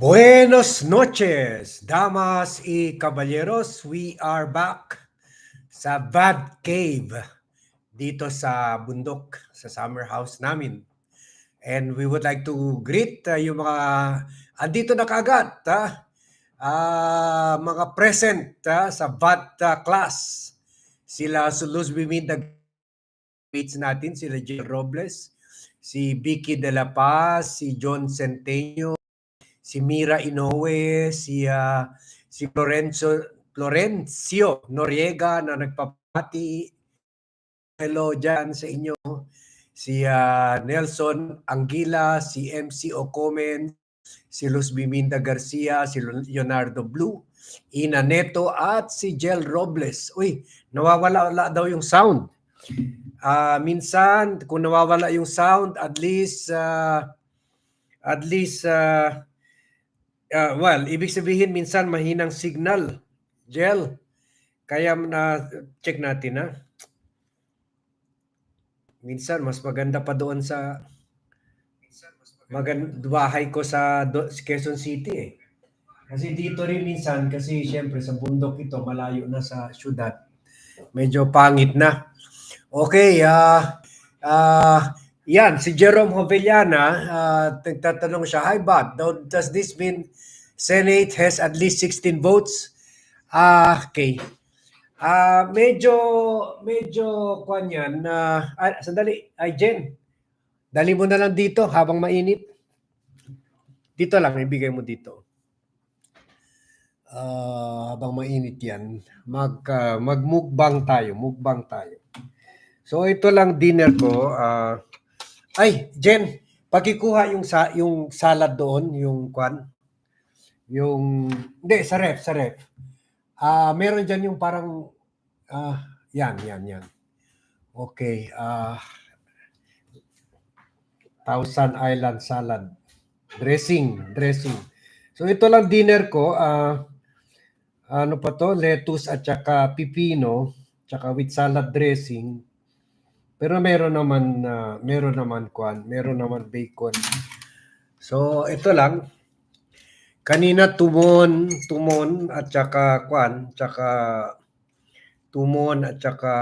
Buenos noches, damas y caballeros. We are back sa Bad Cave dito sa bundok, sa summer house namin. And we would like to greet uh, yung mga andito na kaagad, ha? Ah, mga present ha, sa BAT uh, class. Sila Suluz Biminda mates natin, sila Jill Robles, si Vicky De La Paz, si John Centeño, si Mira Inoue, si ah, si Florenzo Florencio Noriega na nagpapati. Hello dyan sa inyo. Si ah, Nelson Anguila, si MC Ocomen, si Luz Biminda Garcia, si Leonardo Blue, Ina Neto at si Jel Robles. Uy, nawawala daw yung sound. Ah, minsan kung nawawala yung sound, at least ah, at least ah, ah, well, ibig sabihin minsan mahinang signal. Jel, kaya na check natin ha. Minsan mas maganda pa doon sa maganda bahay ko sa Quezon City eh. Kasi dito rin minsan kasi syempre sa bundok ito malayo na sa syudad. Medyo pangit na. Okay, ah ah yan si Jerome Hovellana ah nagtatanong siya, "Hi Bob, do- does this mean Senate has at least 16 votes?" Ah, okay. Ah, medyo medyo kwan yan na ah, sandali, ay Jen. Dali mo na lang dito habang mainit. Dito lang, ibigay mo dito. Ah, habang mainit yan, mag ah, magmukbang tayo, mukbang tayo. So ito lang dinner ko. ah, ay, Jen, pakikuha yung sa yung salad doon, yung kwan. Yung hindi sa ref, sa ref. Ah, meron diyan yung parang ah, yan, yan, yan. Okay, ah Thousand Island salad. Dressing, dressing. So ito lang dinner ko. ah ano pa to? Lettuce at saka pipino, tsaka with salad dressing. Pero meron naman na meron naman kwan, meron naman bacon. So ito lang. Kanina tumon, tumon at saka kwan, tsaka tumon at saka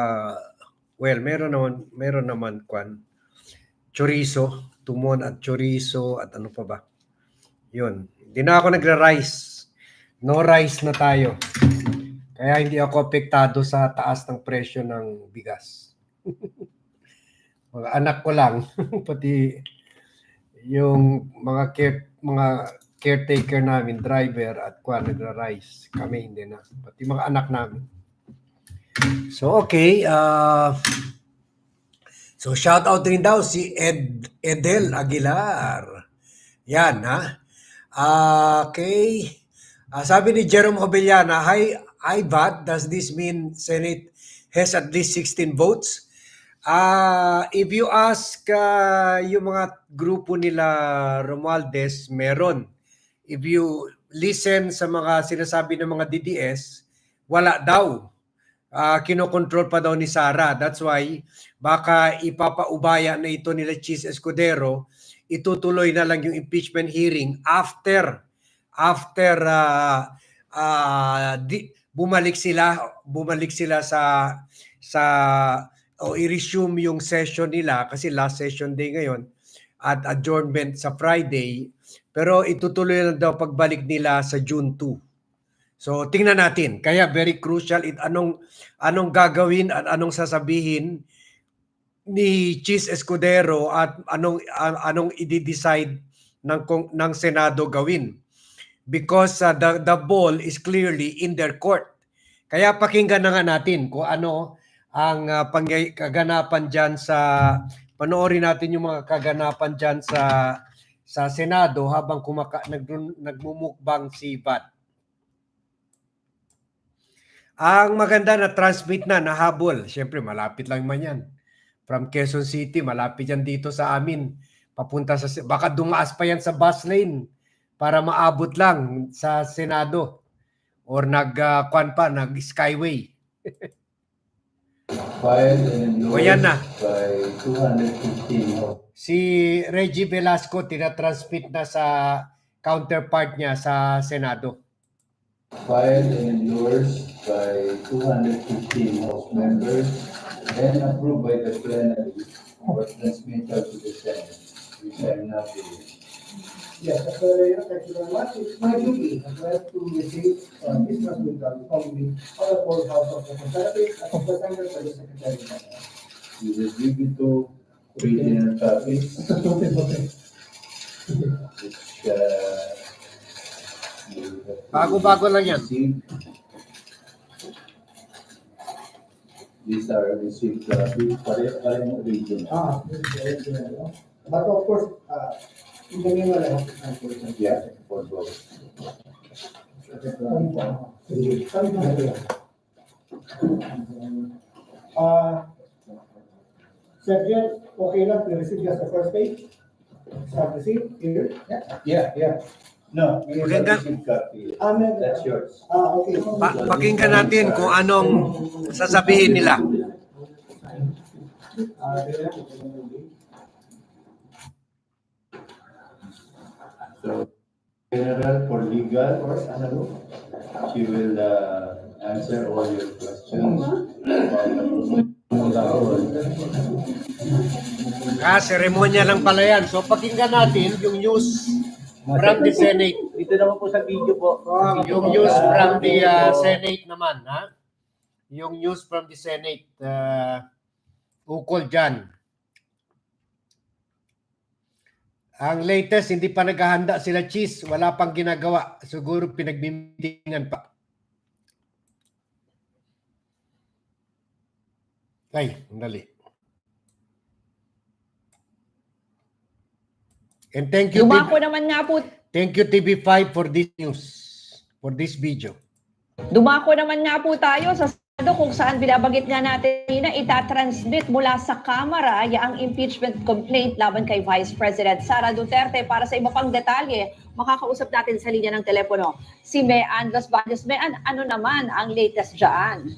well, meron naman meron naman kwan. Chorizo, tumon at chorizo at ano pa ba? Yun. Hindi na ako nagra-rice. No rice na tayo. Kaya hindi ako apektado sa taas ng presyo ng bigas. mga anak ko lang, pati yung mga care, mga caretaker namin, driver at kuha nagra-rice. Kami hindi na. Pati mga anak namin. So okay, uh, so shout out rin daw si Ed Edel Aguilar. Yan ha. Ah, okay. Ah, sabi ni Jerome Hobeliana, Hi, hi Vat, does this mean Senate has at least 16 votes? Ah, if you ask ah, yung mga grupo nila Romualdez, meron. If you listen sa mga sinasabi ng mga DDS, wala daw. Ah, kinokontrol pa daw ni Sara. That's why baka ipapaubaya na ito nila Cheese Escudero, itutuloy na lang yung impeachment hearing after after ah, ah, di, bumalik sila bumalik sila sa sa o i-resume yung session nila kasi last session day ngayon at adjournment sa Friday pero itutuloy na daw pagbalik nila sa June 2. So tingnan natin. Kaya very crucial it anong anong gagawin at anong sasabihin ni Cheese Escudero at anong anong i-decide ng ng Senado gawin because uh, the the ball is clearly in their court. Kaya pakinggan na nga natin kung ano ang uh, pangyay- kaganapan diyan sa panoorin natin yung mga kaganapan diyan sa sa Senado habang kumaka nag, nagmumukbang si Vat. Ang maganda na transmit na nahabol. Siyempre malapit lang man 'yan. From Quezon City, malapit yan dito sa amin. Papunta sa baka dumaas pa yan sa bus lane para maabot lang sa Senado or nag uh, kwan pa nag skyway filed and O, yan na. by 250 si Reggie Velasco tinatransmit na sa counterpart niya sa Senado. filed and endorsed by 215 House members and approved by the plenary for transmittal to the Senate, which I'm not doing. Yes, well, uh, thank you very much. It's my duty as well to receive uh, this transmittal from the other full House of Representatives as presented by the Secretary General. You will give it to original copies, which, uh, you have to Bago-bago lang yan. receive. These are received copies, pare-pareng original. Ah, this is very good, no? But of course, uh, Yeah, for both. Uh, Sergeant, okay lang, we receive just the first page? Start receive, here? Yeah. Yeah, yeah. No, Okay, have copy. Ah, That's yours. Ah, okay. Pa- pakinggan natin kung anong sasabihin nila. Ah, So, General for legal, she will uh, answer all your questions. Ah, seremonya lang pala yan. So pakinggan natin yung news from the Senate. Dito naman po sa video po. Yung news from the uh, Senate naman, ha? Yung news from the Senate, uh, ukol dyan. Ang latest, hindi pa naghahanda sila cheese. Wala pang ginagawa. Siguro pinagbimbingan pa. Ay, dali. And thank you, Dumako TV, naman nga po, thank you TV5 for this news, for this video. dumako naman nga po tayo sa kung saan binabagit nga natin na itatransmit mula sa Kamara ang impeachment complaint laban kay Vice President Sara Duterte. Para sa iba pang detalye, makakausap natin sa linya ng telepono si Mean Los Baños. Mean, ano naman ang latest dyan?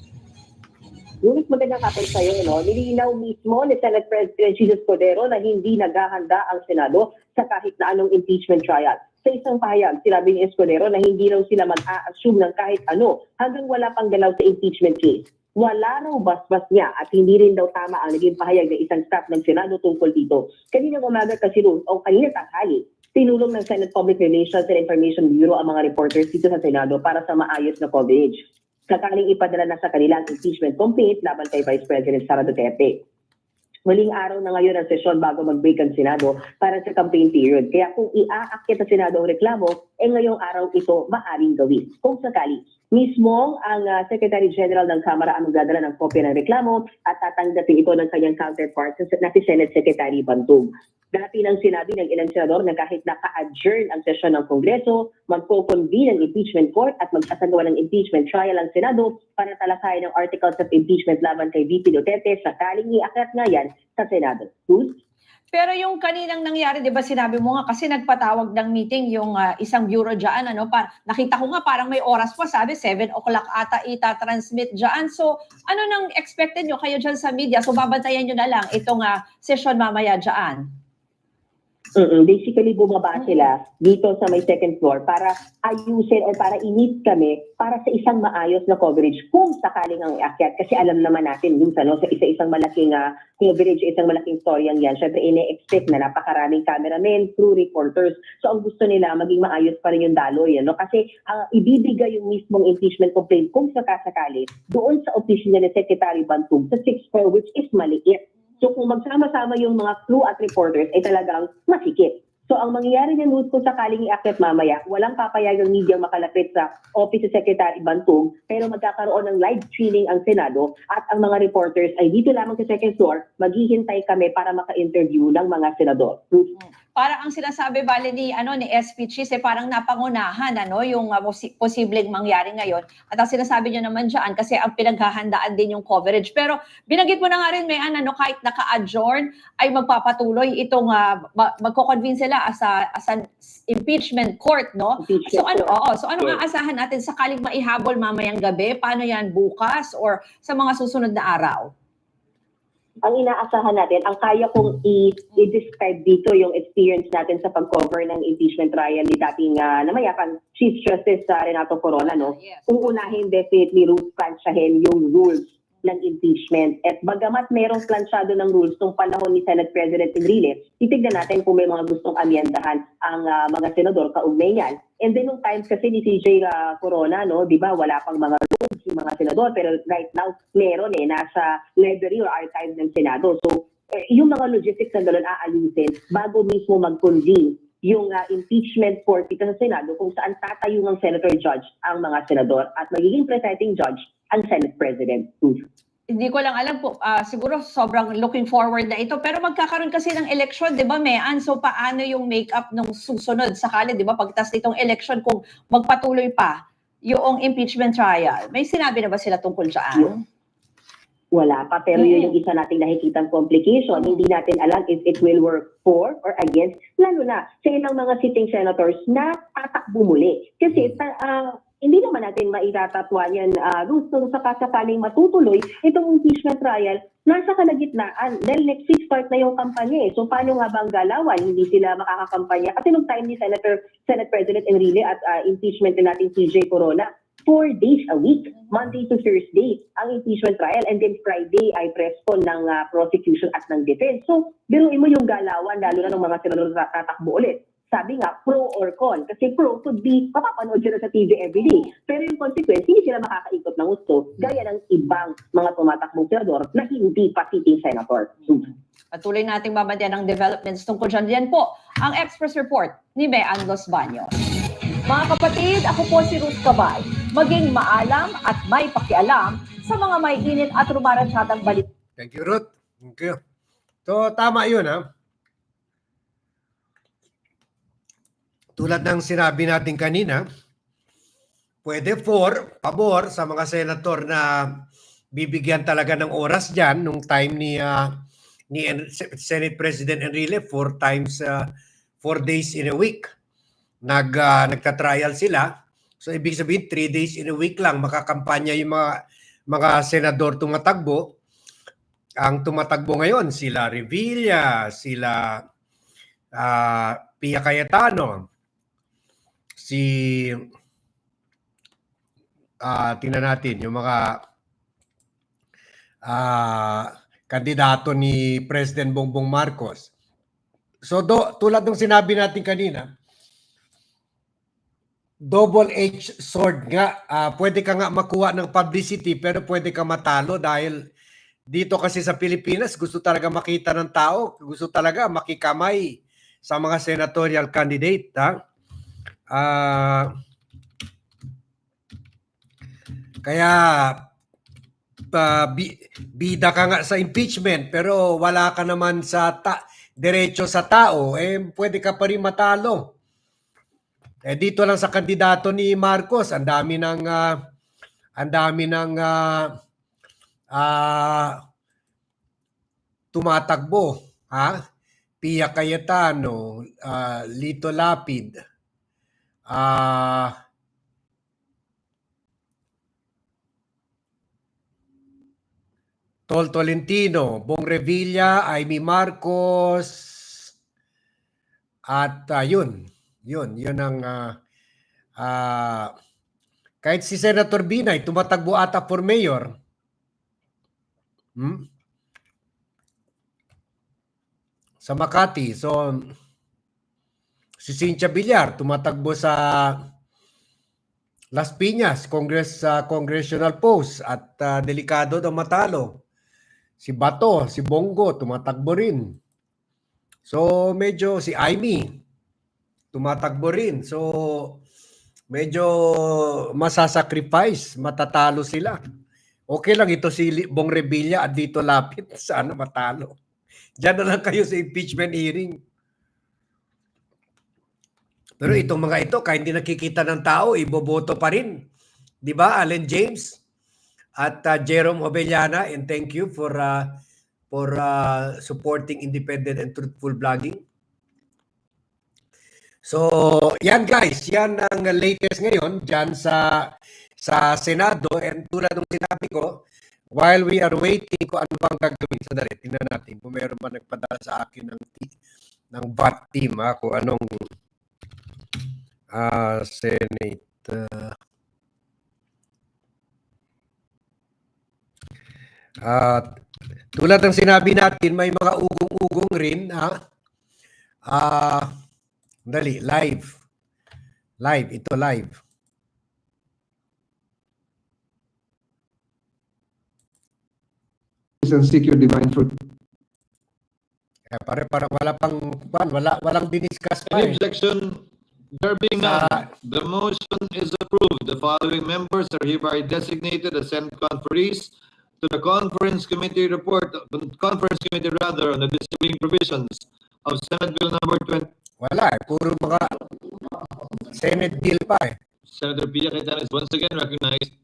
Ngunit magandang hapon sa iyo, no? Nilinaw mismo ni Senate President Jesus Cordero na hindi naghahanda ang Senado sa kahit na anong impeachment trial. Sa isang pahayag, sinabi ni Escudero na hindi raw sila mag-a-assume ng kahit ano hanggang wala pang galaw sa impeachment case. Wala raw basbas niya at hindi rin daw tama ang naging pahayag ng isang staff ng Senado tungkol dito. Kanina umaga kasi ro- o kanina tanghali, tinulong ng Senate Public Relations and Information Bureau ang mga reporters dito sa Senado para sa maayos na coverage sakaling ipadala na sa kanila ang impeachment complaint laban kay Vice President Sara Duterte. Muling araw na ngayon ang sesyon bago mag-break ang Senado para sa campaign period. Kaya kung iaakit sa Senado ang reklamo, eh ngayong araw ito maaring gawin. Kung sakali, mismo ang ah, Secretary General ng Kamara ang magdadala ng kopya ng reklamo at tatanggapin ito ng kanyang counterpart na si Senate Secretary Bantog. Dati nang sinabi ng ilang senador na kahit naka-adjourn ang sesyon ng Kongreso, magpo-convene ang impeachment court at magsasagawa ng impeachment trial ang Senado para talakayin ang articles of impeachment laban kay VP Duterte sakaling iakyat nga yan sa Senado. Cruz? Pero yung kaninang nangyari, di ba sinabi mo nga, kasi nagpatawag ng meeting yung ah, isang bureau dyan, ano, par, nakita ko nga parang may oras pa, sabi 7 o'clock ata ita-transmit dyan. So, ano nang expected nyo kayo dyan sa media? So, babantayan nyo na lang itong ah, session mamaya dyan. Mm-mm. Basically, bumaba sila dito sa may second floor para ayusin or para init kami para sa isang maayos na coverage kung sakaling ang iakyat. Kasi alam naman natin minsan, no, sa isa-isang malaking ah, coverage, isang malaking storyang yan, syempre ine-expect na napakaraming cameramen, crew, reporters. So ang gusto nila, maging maayos pa rin yung daloy. Ano? Kasi ang ibibigay yung mismong impeachment complaint kung sakasakali doon sa opisina ni Secretary Bantug sa 6th floor, which is maliit. So kung magsama-sama yung mga crew at reporters ay talagang masikip. So ang mangyayari niyan Ruth, kung sakaling iakyat mamaya, walang papayagang media makalapit sa Office of Secretary Bantog, pero magkakaroon ng live streaming ang Senado at ang mga reporters ay dito lamang sa second floor, maghihintay kami para maka-interview ng mga senador. Parang ang sinasabi bale ni ano ni SP Chis eh parang napangunahan ano yung uh, posi- posibleng mangyari ngayon. At ang sinasabi niyo naman diyan kasi ang pinaghahandaan din yung coverage. Pero binanggit mo na nga rin may ano kahit naka-adjourn ay magpapatuloy itong uh, ma- magko-convene sila as a, as an impeachment court no. Impeachment So ano oo, so ano Yes. ang aasahan natin sakaling maihabol mamayang gabi? Paano yan bukas or sa mga susunod na araw? Ang inaasahan natin, ang kaya kong i- i-describe dito yung experience natin sa pag-cover ng impeachment trial ni dating uh, namayapang Chief Justice uh, Renato Corona, no? Yes. Kung unahin, definitely rules plansyahin yung rules ng impeachment. At bagamat merong plansyado ng rules nung panahon ni Senate President Enrile, titignan natin kung may mga gustong amyendahan ang ah, mga senador kaugnay niyan. And then nung times kasi ni CJ ah, Corona, no, di ba, wala pang mga rules yung mga senador, pero right now, meron eh, nasa library or archive ng Senado. So, eh, yung mga logistics na gano'n aayusin bago mismo mag-convene yung ah, impeachment court dito sa Senado kung saan tatayong ang senator judge ang mga senador at magiging presiding judge ang Senate President. Hindi ko lang alam po, ah, siguro sobrang looking forward na ito. Pero magkakaroon kasi ng election, di ba, Mean? So paano yung make-up ng susunod sakali, di ba, pagtas nitong election kung magpatuloy pa yung impeachment trial? May sinabi na ba sila tungkol dyan? Wala pa, pero yun yung isa nating nakikitang complication. Hindi natin alam if it will work for or against, lalo na sa ilang mga sitting senators na tatakbo muli. Kasi ta- ah, hindi naman natin maitatatwa yan, uh, gusto sa kasakaling matutuloy itong impeachment trial, nasa kalagitnaan. Dahil next week start na yung kampanya eh. So paano nga ba ang galawan? Hindi sila makakakampanya. Kasi nung time ni Senator, Senate President Enrile at ah, impeachment din natin CJ Corona, four days a week, Monday to Thursday, ang impeachment trial. And then Friday ay press con ng ah, prosecution at ng defense. So, biruin mo yung galawan, lalo na ng mga senador na tatakbo ulit. Sabi nga, pro or con. Kasi pro could be, mapapanood sila sa TV everyday. Pero yung consequence, hindi sila makakaikot ng gusto, gaya ng ibang mga tumatakbong senador na hindi pa sitting senator. Patuloy nating babantayan ang developments tungkol dyan. Yan po ang Express Report ni Mean Los Baños. Mga kapatid, ako po si Ruth Cabay. Maging maalam at may pakialam sa mga may init at rumaratsatang balita. Thank you, Ruth. Thank you. So, tama yun, ha? Tulad ng sinabi natin kanina, pwede for, pabor sa mga senator na bibigyan talaga ng oras dyan nung time ni ah, ni En- Senate President Enrile four times ah, four days in a week. Nag ah, nagka-trial sila. So ibig sabihin three days in a week lang makakampanya yung mga mga senador tumatakbo ang tumatagbo ngayon sila Revilla, sila ah, Pia Cayetano, si ah tingnan natin yung mga ah kandidato ni President Bongbong Marcos. So do, tulad ng sinabi natin kanina, double-edged sword nga. Ah, pwede ka nga makuha ng publicity pero pwede ka matalo dahil dito kasi sa Pilipinas gusto talaga makita ng tao, gusto talaga makikamay sa mga senatorial candidate, ha? Ah kaya pa bi- bida ka nga sa impeachment pero wala ka naman sa ta- diretso sa tao, eh pwede ka pa rin matalo. Eh dito lang sa kandidato ni Marcos, ang dami ng ah, ang dami ng ah, ah, tumatakbo, ha? Pia Cayetano, ah, Lito Lapid, ah Tol Tolentino, Bong Revilla, Amy Marcos, at ah, yun, yun, yun ang ah, ah, kahit si Senator Binay, tumatagbo ata for mayor. Hmm? Sa Makati. So, si Cynthia Villar, tumatagbo sa Las Piñas, Congress sa congressional post at ah, delikado daw matalo. Si Bato, si Bongo, tumatakbo rin. So, medyo si Amy, tumatakbo rin. So, medyo masasacrifice, matatalo sila. Okay lang ito si Bong Revilla at dito lapit. Sana matalo. Diyan na lang kayo sa impeachment hearing. Pero itong mga ito, kahit hindi nakikita ng tao, iboboto pa rin. Di ba, Allen James? At uh, Jerome Obellana, and thank you for uh, for uh, supporting independent and truthful blogging. So, yan guys, yan ang latest ngayon dyan sa sa Senado and tulad ng sinabi ko, while we are waiting kung ano bang gagawin sa dali, tingnan natin kung meron ba nagpadala sa akin ng, ng VAT team, ha, kung anong ah Senate. ah, At tulad ng sinabi natin, may mga ugong-ugong rin, ha? Ah, dali, live. Live, ito live. and seek your divine fruit. Eh, pare, para wala pang, wala, walang diniscuss pa Any eh. objection? There being none, the motion is approved. The following members are hereby designated as Senate conferees to the conference committee report, conference committee rather, on the disagreeing provisions of Senate Bill number 20. Wala eh, puro mga Senate bill pa eh. Senator Pia Cayetano is once again recognized.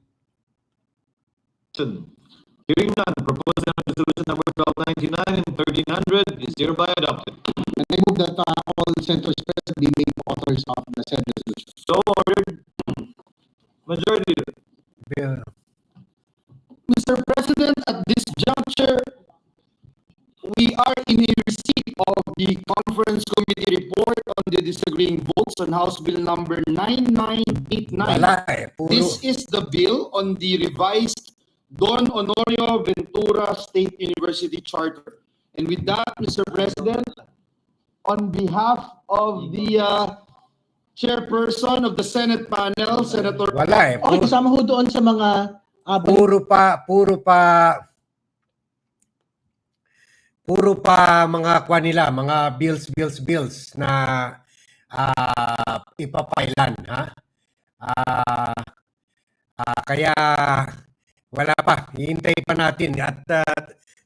Hearing none, proposal on resolution number 1299 and 1300 is hereby adopted. And I move that uh, all senators present be made authors of the said resolution. So ordered. Majority Leader. Bill. Mr. President, at this juncture, we are in a receipt of the conference committee report on the disagreeing votes on House Bill number 9989. Wala eh, puro. This is the bill on the revised Don Honorio Ventura State University Charter. And with that, Mr. President, on behalf of the uh, chairperson of the Senate panel, Senator Wala eh, Okay, puro, kasama ho doon sa mga uh, puro pa, puro pa, puro pa mga kwan nila, mga bills, bills, bills na ah ipapailan, ha? Ah ah, kaya wala pa, hihintay pa natin. At ah,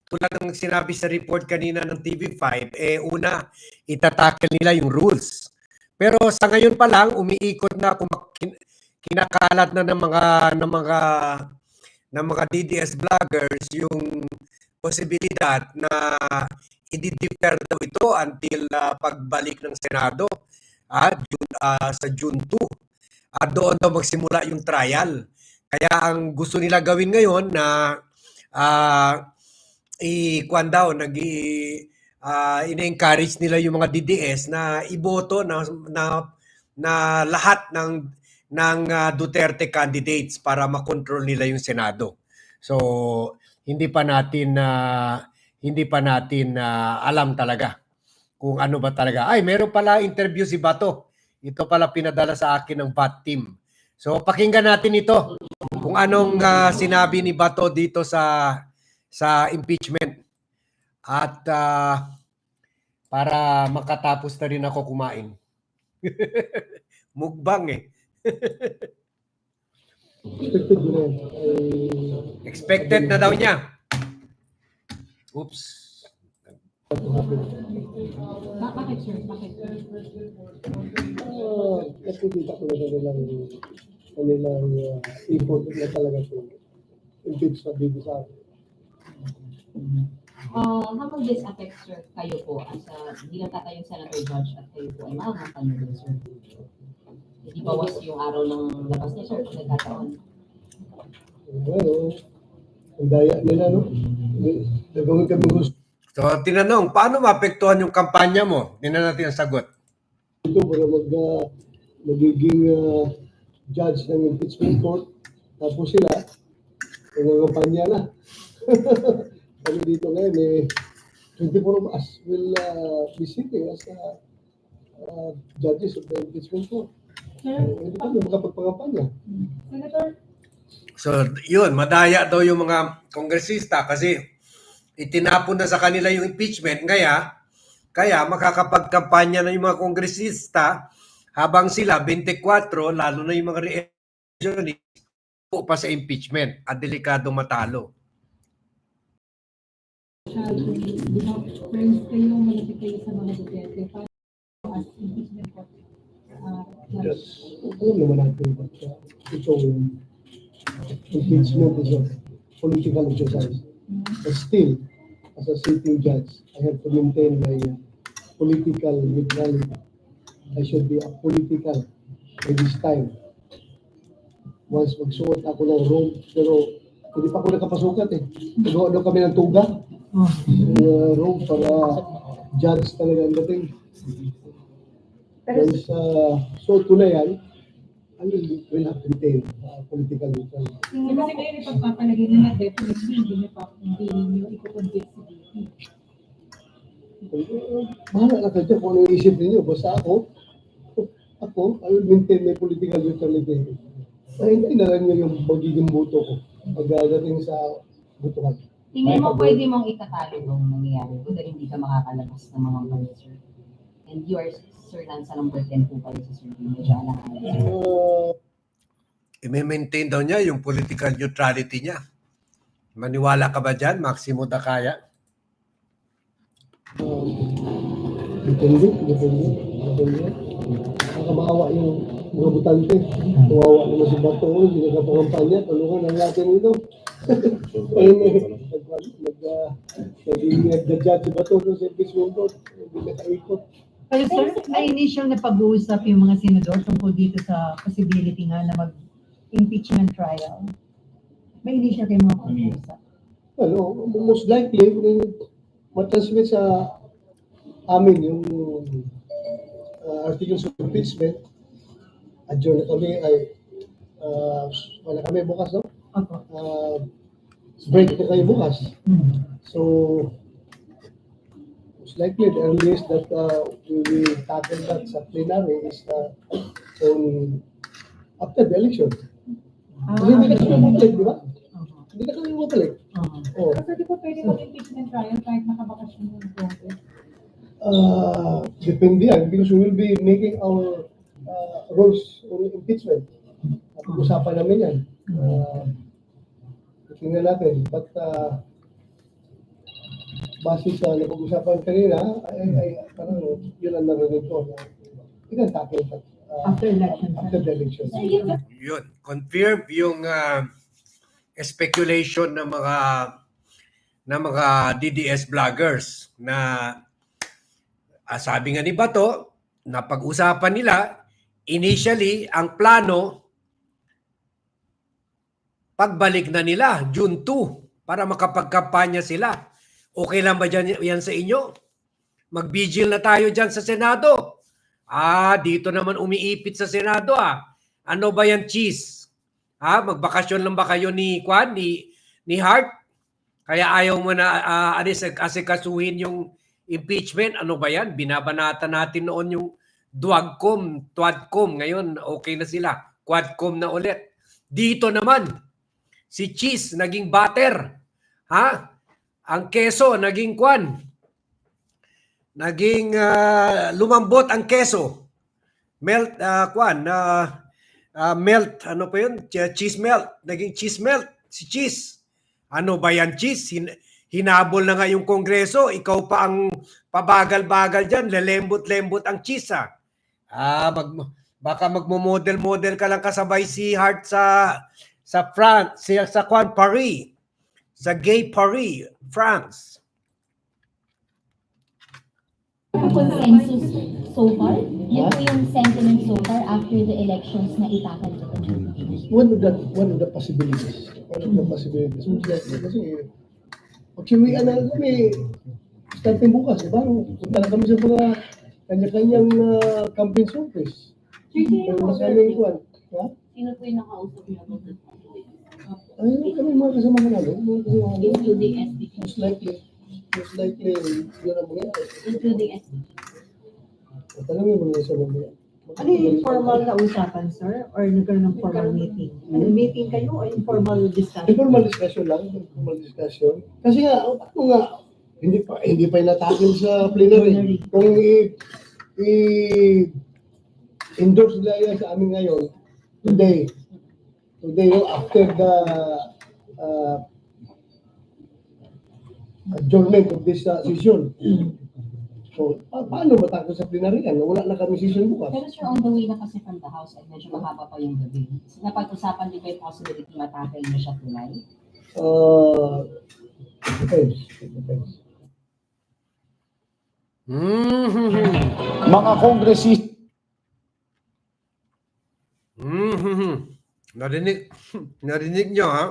tulad ng sinabi sa report kanina ng TV5, eh una, itatakel nila yung rules. Pero sa ngayon pa lang, umiikot na, kumak- kin- kinakalat na ng mga, ng mga, ng mga DDS vloggers yung posibilidad na i-defer daw ito until ah, pagbalik ng Senado ah, June, ah, sa June 2. At doon daw magsimula yung trial. Kaya ang gusto nila gawin ngayon na ah i-kwan daw, nag ah ina-encourage nila yung mga DDS na iboto na na, na lahat ng ng ah, Duterte candidates para makontrol nila yung Senado. So hindi pa natin na hindi pa natin na alam talaga kung ano ba talaga. Ay, meron pala interview si Bato. Ito pala pinadala sa akin ng BAT team. So pakinggan natin ito kung anong ah, sinabi ni Bato dito sa sa impeachment. At ah, para makatapos na rin ako kumain. Mukbang eh. Expected na daw niya. Oops. Nakikita ko na kanilang kanilang uh, effort na talaga to impeach sa bibi sa akin. Uh, how will this affect, sir, kayo po as a, bilang tatayong senator judge at kayo po ay makakampanya din, sir? Hindi bawas yung araw ng labas niya, sir, kung nagkataon. Bueno, ang daya nila, no? Nagawin kami gusto So, tinanong, paano maapektuhan yung kampanya mo? Tingnan natin ang sagot. dito para mag, uh, magiging uh, judge ng impeachment court. Tapos sila, nangangampanya na. Kami dito ngayon, eh, 24 of us will uh, be sitting as uh, uh, judges of the impeachment court. Uh, hindi kami makapagpangampanya. So, yun, madaya daw yung mga kongresista kasi itinapon na sa kanila yung impeachment. Kaya, kaya makakapagkampanya na yung mga kongresista habang sila 24, lalo na yung mga reelection po pa sa impeachment at delikado matalo. Yes. Alam naman natin uh, ito yung impeachment is a political exercise. But still, as a sitting judge, I have to maintain my political neutrality. I should be apolitical by this time. Once magsuot ako ng robe, pero Hindi pa ako nakapasukat eh. Nagawa daw kami ng tuga. Oh. Uh, room para judge talaga ang dating. Pero Then sa so tunayan, I will, will have to retain uh, political neutrality. Di ba kasi kayo ipagpapalagay na definitely hindi niyo pa hindi niyo ikukonvict si DP. Uh, Bahala na kayo kung ano yung isip ninyo. Basta ako, ako, I will maintain my political neutrality. Mahintay na lang nyo yung magiging boto ko pagdating sa botohan. Tingin mo pwede mong itatalo yung nangyayari ko dahil hindi ka makakalabas ng mga sir. And you are, sir, nasa number 10 po kayo sa survey. Medyo alangan. Uh, I-maintain daw niya yung political neutrality niya. Maniwala ka ba dyan, Maximo Dakaya? Um, depende, depende, depende. Nakakabawa yung mga butante. Kawawa naman si Bato, hindi nagkapangampanya, tulungan ang natin ito. Ayun eh, nag, nag, naging nag-judge si Bato sa impeachment court, hindi nakaikot. Pero sir, may initial na pag-uusap yung mga senador tungkol dito sa possibility nga na mag-impeachment trial. May initial kayo mga pag-uusap. Ano, most likely, matransmit sa amin yung uh, articles of impeachment, adjourn na kami ay uh, wala kami bukas, no? Uh, break na kayo bukas. So, most likely, the earliest that uh, we will tackle that sa plenary is uh, on, after the election. Kasi hindi na kami mabalik, di ba? Hindi na kami mabalik. Oh. Kasi di ba pwede mag-impeachment trial kahit nakabakasyon yung Congress? Uh, depende yan because we will be making our uh, rules on impeachment. Pag-usapan namin yan. Uh, tingnan natin. But uh, base sa napag-usapan kanina, ay, ay, parang yun ang narinig ko. can tackle that uh, After election. after the election. Yun, confirm yung ah, speculation ng mga ng mga DDS vloggers na sabi nga ni Bato, na pag-usapan nila, initially, ang plano, pagbalik na nila, June 2, para makapagkampanya sila. Okay lang ba dyan, yan sa inyo? Mag-vigil na tayo dyan sa Senado. Ah, dito naman umiipit sa Senado ah. Ano ba yan, cheese? Ha? Magbakasyon lang ba kayo ni Kwan, ni, ni Hart? Kaya ayaw mo na uh, asikasuhin yung impeachment. Ano ba yan? Binabanata natin noon yung Duagcom, Twadcom. Ngayon, okay na sila. Quadcom na ulit. Dito naman, si Cheese naging batter. Ha? Ang keso naging kwan. Naging ah, lumambot ang keso. Melt, ah, kwan, ah, ah, melt, ano pa yun? Ch- Cheese melt. Naging cheese melt. Si Cheese. Ano ba yan, Cheese? Hin- hinabol na nga yung kongreso. Ikaw pa ang pabagal-bagal dyan. Lelembot-lembot ang Cheese, ah. Mag, baka magmo-model-model ka lang kasabay si Hart sa sa France, sa, sa Kwan, Paris. Sa Gay Paris, France. consensus so far? Yun po yung sentiment so far after the elections na itakal. One of the, one of the possibilities. One of the possibilities. Kasi, pag-siwian na kami, starting bukas, di ba? Punta kami sa mga kanya-kanyang uh, campaign. Ha? Sino po yung nakausap niyo about the Ay, kami mga kasama. Mga kasama namin. Including SBP. Most likely. Most likely, yun ang mangyayari. Including SBP. Tanongin mo na sa mga. Ano yung formal na usapan, sir? Or nagkaroon ng formal meeting? Ano, meeting kayo o informal discussion? Informal discussion lang, informal discussion. Kasi nga, ano nga, hindi pa hindi pa inatakil sa plenary. Kung i, i endorse nila yan sa amin ngayon, today, today, no, after the uh, adjournment of this uh, session. So, pa- paano matakot sa plenary yan? Wala na kami session bukas. Pero sir, on the way na kasi from the house at medyo mahaba pa yung gabi. So, napag-usapan din ba yung possibility matakil niyo siya tonight? Uh, depends. Depends. Mm-hmm. Mga kongresista Mm-hmm. Narinig, narinig nyo ha?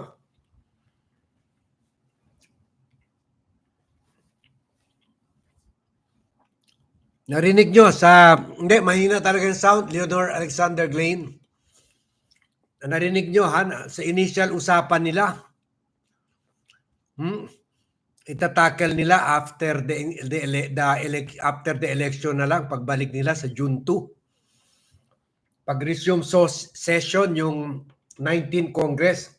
Narinig nyo sa, hindi, mahina talaga yung sound, Leonor Alexander Glain. Narinig nyo, ha, sa initial usapan nila. Hmm? Itatackle nila after the, the, the elec- after the election na lang, pagbalik nila sa June 2. Pag-resume so session yung 19 Congress.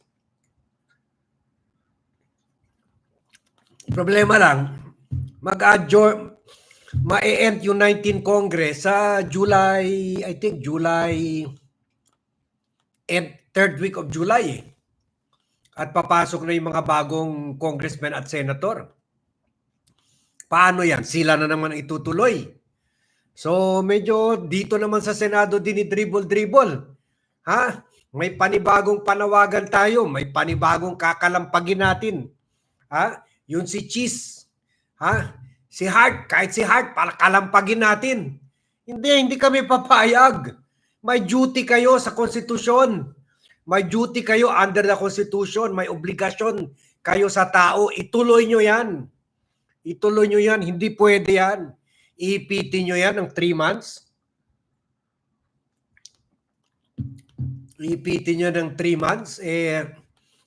Problema lang, mag-adjourn, ma-end yung 19 Congress sa July, I think July, end, third week of July eh. At papasok na yung mga bagong congressmen at senator. Paano yan? Sila na naman itutuloy. So medyo dito naman sa Senado dinidribble-dribble. Ha? May panibagong panawagan tayo, may panibagong kakalampagin natin. Ha? Yun si Cheese. Ha? Si Hart, kahit si Hart, kalampagin natin. Hindi, hindi kami papayag. May duty kayo sa konstitusyon. May duty kayo under the Constitution. May obligasyon kayo sa tao. Ituloy nyo yan. Ituloy nyo yan. Hindi pwede yan. Ipitin nyo yan ng 3 months. Ipitin nyo ng 3 months. Eh,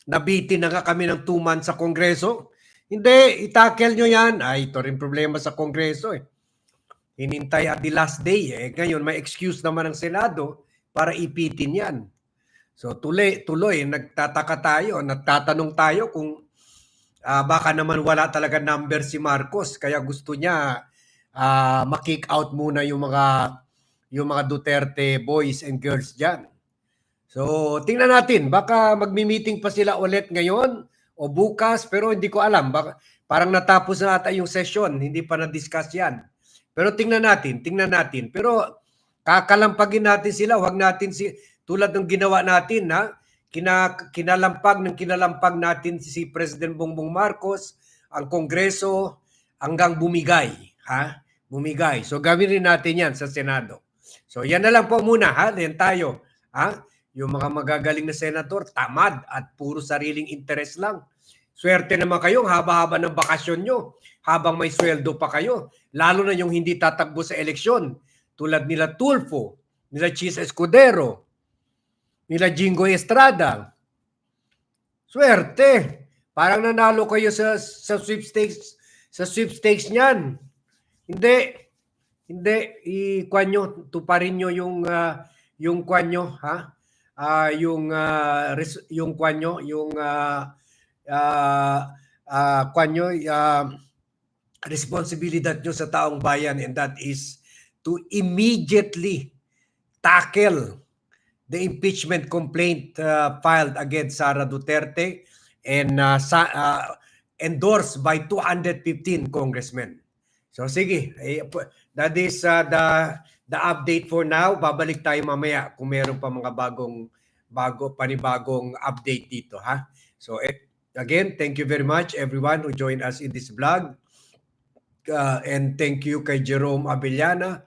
nabitin na nga kami ng 2 months sa Kongreso. Hindi, itakel nyo yan. Ay, ito rin problema sa Kongreso eh. Hinintay at the last day. Eh. Ngayon, may excuse naman ng Senado para ipitin yan. So tuloy, tuloy, nagtataka tayo, nagtatanong tayo kung ah, baka naman wala talaga number si Marcos kaya gusto niya ah, ma-kick out muna yung mga yung mga Duterte boys and girls diyan. So tingnan natin, baka magmi-meeting pa sila ulit ngayon o bukas pero hindi ko alam. Baka parang natapos na ata yung session, hindi pa na-discuss yan. Pero tingnan natin, tingnan natin. Pero kakalampagin natin sila, wag natin si tulad ng ginawa natin ha? Kina, kinalampag ng kinalampag natin si President Bongbong Marcos ang Kongreso hanggang bumigay ha? Bumigay. So gawin rin natin yan sa Senado. So yan na lang po muna ha? Then tayo ha yung mga magagaling na senator tamad at puro sariling interes lang swerte naman kayo haba-haba ng bakasyon nyo habang may sweldo pa kayo lalo na yung hindi tatakbo sa eleksyon tulad nila Tulfo nila Chis Escudero nila Jingo Estrada. Swerte. Parang nanalo kayo sa sa sweepstakes sa sweepstakes niyan. Hindi. Hindi ikwan nyo, tuparin nyo yung ah, yung kwan nyo, ha? Ah, yung res- yung kwan nyo, yung ah, ah, ah, kwan nyo, ah, responsibilidad nyo sa taong bayan and that is to immediately tackle the impeachment complaint uh, filed against Sara Duterte and uh, sa, uh, endorsed by 215 congressmen. So sige, eh, that is uh, the the update for now. Babalik tayo mamaya kung meron pa mga bagong bago panibagong update dito ha. So eh, again, thank you very much everyone who joined us in this vlog. Uh, and thank you kay Jerome Abellana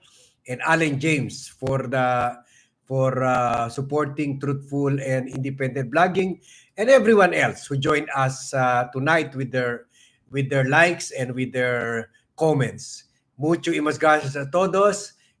and Allen James for the for uh, supporting truthful and independent blogging and everyone else who joined us uh, tonight with their with their likes and with their comments. Mucho imas gracias a todos